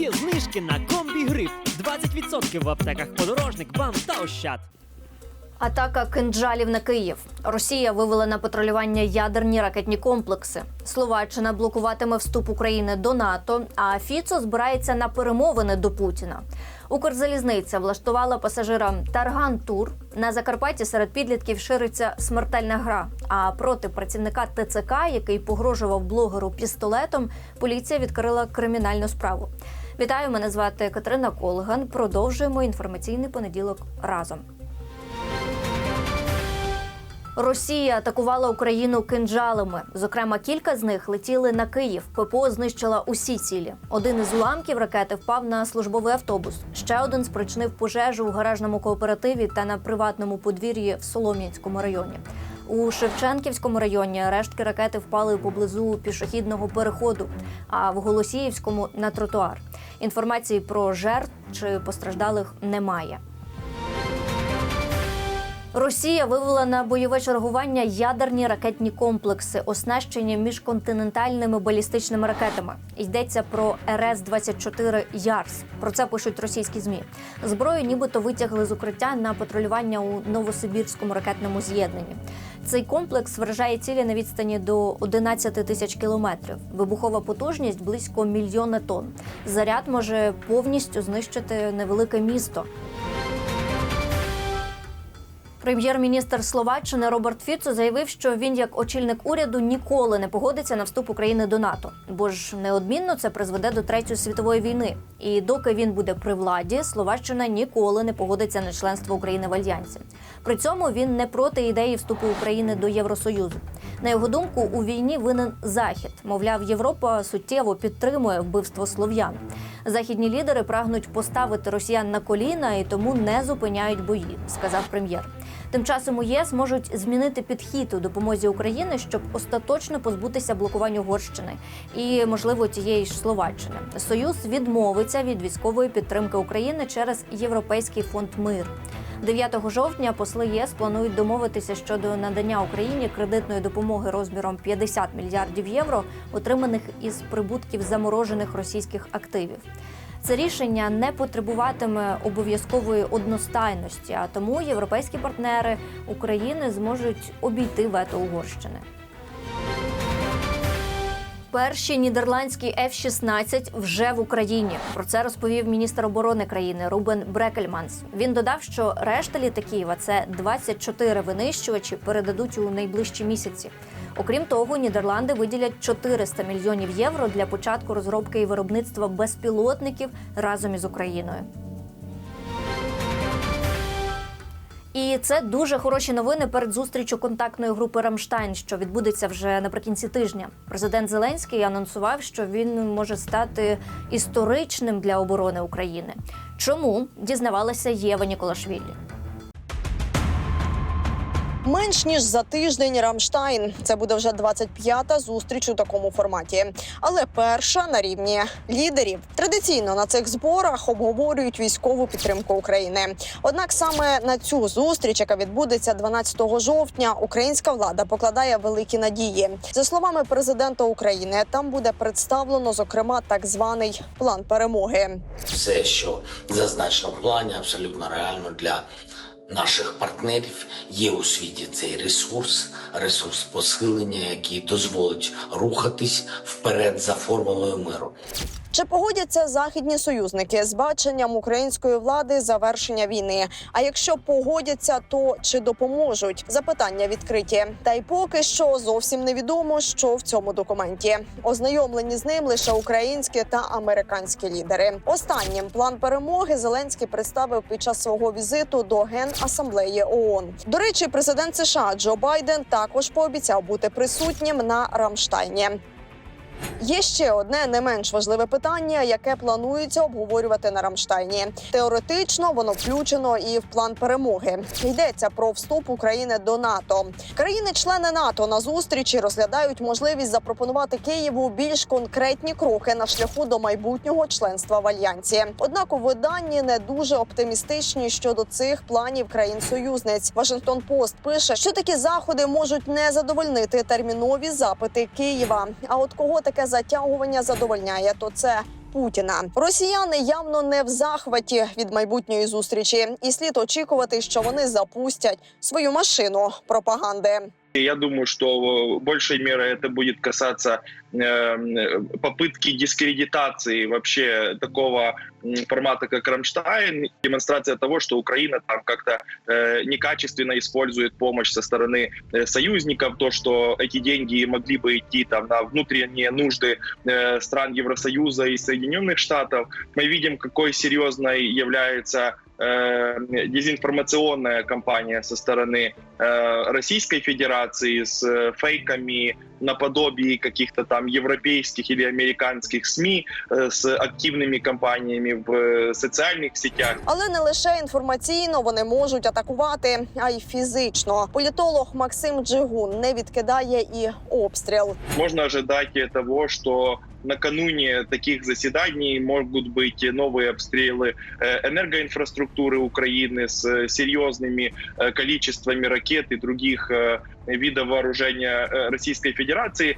Є знижки на комбі гриф. 20% в аптеках подорожник, бам та ощад. Атака кинджалів на Київ. Росія вивела на патрулювання ядерні ракетні комплекси. Словаччина блокуватиме вступ України до НАТО. А Фіцо збирається на перемовини до Путіна. Укрзалізниця влаштувала пасажирам тарган тур. На Закарпатті серед підлітків шириться смертельна гра. А проти працівника ТЦК, який погрожував блогеру пістолетом, поліція відкрила кримінальну справу. Вітаю, мене звати Катерина Колган. Продовжуємо інформаційний понеділок разом. Росія атакувала Україну кинджалами. Зокрема, кілька з них летіли на Київ. ППО знищила усі цілі. Один із уламків ракети впав на службовий автобус. Ще один спричинив пожежу у гаражному кооперативі та на приватному подвір'ї в Солом'янському районі. У Шевченківському районі рештки ракети впали поблизу пішохідного переходу, а в Голосіївському на тротуар. Інформації про жертв чи постраждалих немає. Росія вивела на бойове чергування ядерні ракетні комплекси, оснащені міжконтинентальними балістичними ракетами. Йдеться про РС 24 Ярс. Про це пишуть російські змі. Зброю нібито витягли з укриття на патрулювання у новосибірському ракетному з'єднанні. Цей комплекс вражає цілі на відстані до 11 тисяч кілометрів. Вибухова потужність близько мільйона тонн. Заряд може повністю знищити невелике місто. Прем'єр-міністр Словаччини Роберт Фіцо заявив, що він, як очільник уряду, ніколи не погодиться на вступ України до НАТО, бо ж неодмінно це призведе до третьої світової війни. І доки він буде при владі, Словаччина ніколи не погодиться на членство України в альянсі. При цьому він не проти ідеї вступу України до Євросоюзу. На його думку, у війні винен захід. Мовляв, Європа суттєво підтримує вбивство слов'ян. Західні лідери прагнуть поставити росіян на коліна і тому не зупиняють бої, сказав прем'єр. Тим часом у ЄС можуть змінити підхід у допомозі України, щоб остаточно позбутися блокування Угорщини і, можливо, тієї ж Словаччини. Союз відмовиться від військової підтримки України через Європейський фонд мир. 9 жовтня посли ЄС планують домовитися щодо надання Україні кредитної допомоги розміром 50 мільярдів євро, отриманих із прибутків заморожених російських активів. Це рішення не потребуватиме обов'язкової одностайності, а тому європейські партнери України зможуть обійти вето Угорщини. Перші нідерландські F-16 вже в Україні. Про це розповів міністр оборони країни Рубен Брекельманс. Він додав, що решта літаків, а це 24 винищувачі, передадуть у найближчі місяці. Окрім того, Нідерланди виділять 400 мільйонів євро для початку розробки і виробництва безпілотників разом із Україною. І це дуже хороші новини перед зустрічю контактної групи Рамштайн, що відбудеться вже наприкінці тижня. Президент Зеленський анонсував, що він може стати історичним для оборони України. Чому дізнавалася Єва Ніколашвілі? Менш ніж за тиждень Рамштайн. Це буде вже 25-та зустріч у такому форматі. Але перша на рівні лідерів. Традиційно на цих зборах обговорюють військову підтримку України. Однак саме на цю зустріч, яка відбудеться 12 жовтня, українська влада покладає великі надії. За словами президента України, там буде представлено зокрема так званий план перемоги. все, що зазначено в плані, абсолютно реально для наших партнерів. Є у світі цей ресурс, ресурс посилення, який дозволить рухатись вперед за формулою миру. Чи погодяться західні союзники з баченням української влади завершення війни? А якщо погодяться, то чи допоможуть? Запитання відкриті. Та й поки що зовсім невідомо, що в цьому документі. Ознайомлені з ним лише українські та американські лідери. Останнім план перемоги Зеленський представив під час свого візиту до генасамблеї ООН. До речі, президент США Джо Байден також пообіцяв бути присутнім на Рамштайні. Є ще одне не менш важливе питання, яке планується обговорювати на Рамштайні. Теоретично воно включено і в план перемоги. Йдеться про вступ України до НАТО. Країни-члени НАТО на зустрічі розглядають можливість запропонувати Києву більш конкретні кроки на шляху до майбутнього членства в альянсі. Однак у виданні не дуже оптимістичні щодо цих планів країн-союзниць. Вашингтон Пост пише, що такі заходи можуть не задовольнити термінові запити Києва. А от кого таке затягування задовольняє, то це Путіна. Росіяни явно не в захваті від майбутньої зустрічі, і слід очікувати, що вони запустять свою машину пропаганди. Я думаю, что э, большей меры это будет касаться э, попытки дискредитации вообще такого формата, как Рамштайн, демонстрация того, что Украина там как-то э, некачественно использует помощь со стороны союзников, то, что эти деньги могли бы идти там на внутренние нужды стран Евросоюза и Соединенных Штатов. Мы видим, какой серьезной является э, дезинформационная кампания со стороны э, Российской Федерации с э, фейками наподобие каких-то там европейских или американских СМИ э, с активными кампаниями в э, социальных сетях. Але не лише інформаційно вони можуть атакувати, а й фізично. Політолог Максим Джигун не відкидає і обстріл. Можно ожидать и того, что накануне таких заседаний могут быть новые обстрелы э, энергоинфраструктуры Украины с э, серьезными э, количествами ракет и других э, видов вооружения э,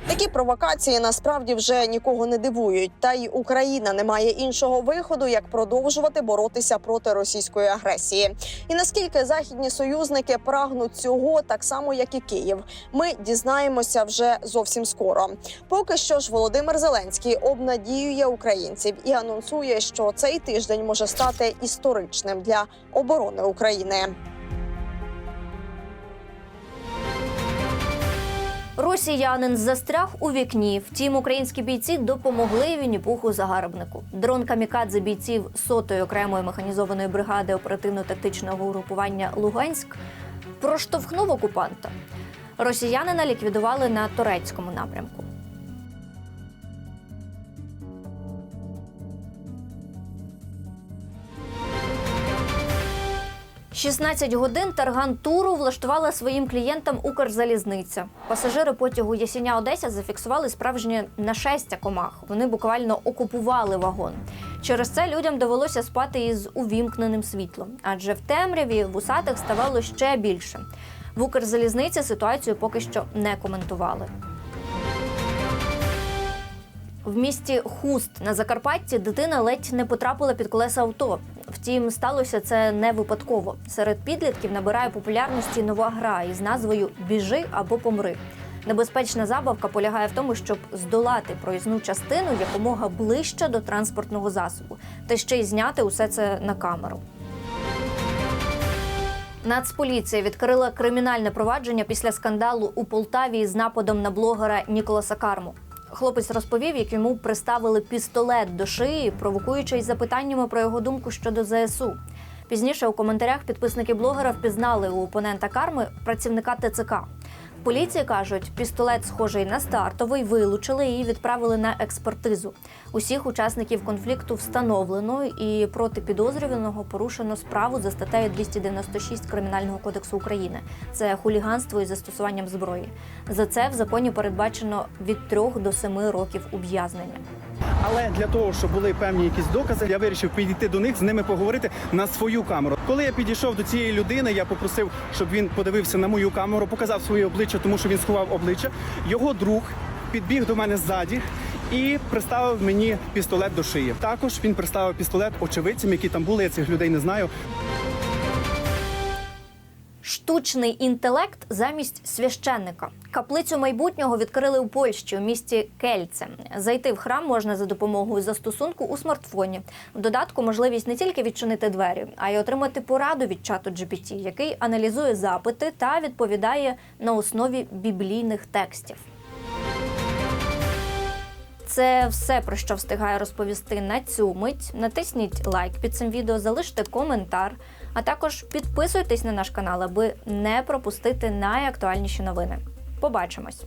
Такі провокації насправді вже нікого не дивують. Та й Україна не має іншого виходу, як продовжувати боротися проти російської агресії. І наскільки західні союзники прагнуть цього, так само як і Київ, ми дізнаємося вже зовсім скоро. Поки що ж Володимир Зеленський обнадіює українців і анонсує, що цей тиждень може стати історичним для оборони України. Росіянин застряг у вікні. Втім, українські бійці допомогли Вінніпуху загарбнику. Дрон камікадзе бійців сотої окремої механізованої бригади оперативно-тактичного угрупування Луганськ проштовхнув окупанта. Росіянина ліквідували на турецькому напрямку. 16 годин Тарган туру влаштувала своїм клієнтам Укрзалізниця. Пасажири потягу Ясіня Одеся зафіксували справжнє нашестя комах. Вони буквально окупували вагон. Через це людям довелося спати із увімкненим світлом, адже в темряві вусатих ставало ще більше. В Укрзалізниці ситуацію поки що не коментували. В місті Хуст на Закарпатті дитина ледь не потрапила під колеса авто. Втім, сталося це не випадково. Серед підлітків набирає популярності нова гра із назвою Біжи або помри. Небезпечна забавка полягає в тому, щоб здолати проїзну частину якомога ближче до транспортного засобу, та ще й зняти усе це на камеру. Нацполіція відкрила кримінальне провадження після скандалу у Полтаві з нападом на блогера Ніколаса Карму. Хлопець розповів, як йому приставили пістолет до шиї, провокуючи із запитаннями про його думку щодо ЗСУ. Пізніше у коментарях підписники блогера впізнали у опонента карми працівника ТЦК. Поліції кажуть, пістолет схожий на стартовий, вилучили і відправили на експертизу. Усіх учасників конфлікту встановлено і проти підозрюваного порушено справу за статтею 296 Кримінального кодексу України. Це хуліганство із застосуванням зброї. За це в законі передбачено від 3 до 7 років ув'язнення. Але для того, щоб були певні якісь докази, я вирішив підійти до них, з ними поговорити на свою камеру. Коли я підійшов до цієї людини, я попросив, щоб він подивився на мою камеру, показав своє обличчя, тому що він сховав обличчя. Його друг підбіг до мене ззаді. І приставив мені пістолет до шиї. Також він приставив пістолет очевидцям, які там були. Я цих людей не знаю. Штучний інтелект замість священника. Каплицю майбутнього відкрили у Польщі у місті Кельце. Зайти в храм можна за допомогою застосунку у смартфоні. В додатку можливість не тільки відчинити двері, а й отримати пораду від чату GPT, який аналізує запити та відповідає на основі біблійних текстів. Це все про що встигаю розповісти на цю мить. Натисніть лайк під цим відео, залиште коментар, а також підписуйтесь на наш канал, аби не пропустити найактуальніші новини. Побачимось!